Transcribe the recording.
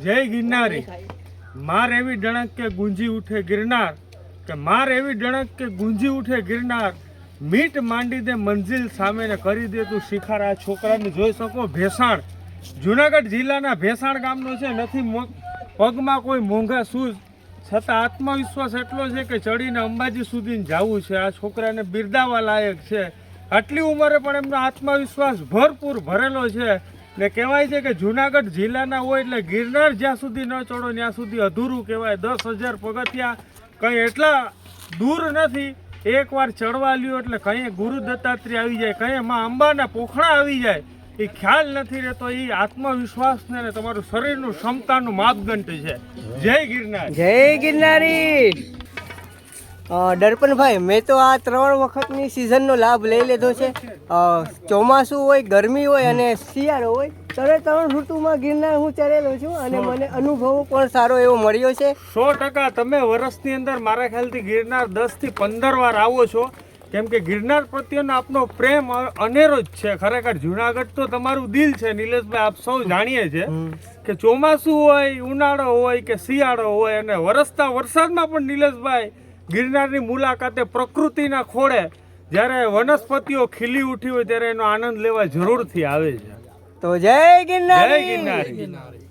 જય ગિરનારી. માર એવી ડણક કે ગુંજી ઉઠે ગિરનાર, કે માર એવી ડણક કે ગુંજી ઉઠે ગિરનાર. મીટ માંડી દે મંજિલ સામે કરી દે તું શિખાર. આ છોકરાને જોઈ શકો ભેસાણ. જુનાગઢ જિલ્લાના ભેસાણ ગામનો છે, નથી પગમાં કોઈ મોંઘા શૂઝ. છતાં આત્મવિશ્વાસ એટલો છે કે ચડીને અંબાજી સુધી જવું છે. આ છોકરાને બિરદાવા લાયક છે. આટલી ઉંમરે પણ એમનો આત્મવિશ્વાસ ભરપૂર ભરેલો છે. ને કહેવાય છે કે જુનાગઢ જિલ્લાના હોય એટલે ગિરનાર જ્યાં સુધી ન ચડો, ત્યાં સુધી અધૂરું કહેવાય. દસ હજાર પગથિયા કંઈ એટલા દૂર નથી. એકવાર ચડવા લ્યો એટલે કંઈ ગુરુ દત્તાત્રેય આવી જાય, કંઈ માં અંબાના પોખણા આવી જાય. એ ખ્યાલ નથી રહેતો, એ આત્મવિશ્વાસને ને તમારું શરીરનું ક્ષમતાનું માપદંડ છે. જય ગિરનાર. જય ગિરનારી. દર્પણભાઈ મેં તો આ ત્રણ વખતની સિઝનનો લાભ લઈ લીધો છે. ચોમાસું હોય ગરમી હોય અને શિયાળો હોય ત્રણે ત્રણ ઋતુમાં ગિરનાર હું ચડેલો છું અને મને અનુભવ પણ સારો એવો મળ્યો છે. સો ટકા તમે વર્ષની અંદર મારા ખ્યાલથી ગિરનાર દસથી પંદર વાર આવો છો. કેમ કે ગિરનાર પ્રત્યેનો આપનો પ્રેમ અનેરો જ છે. ખરેખર જુનાગઢ તો તમારું દિલ છે. નિલેશભાઈ આપ સૌ જાણીએ છે કે ચોમાસું હોય ઉનાળો હોય કે શિયાળો હોય અને વરસતા વરસાદમાં પણ નિલેશભાઈ ગિરનારની મુલાકાતે પ્રકૃતિના ખોળે જ્યારે વનસ્પતિઓ ખીલી ઉઠી હોય ત્યારે એનો આનંદ લેવા જરૂરથી આવે છે. તો જય જય ગિરનાર! ગિરનારી.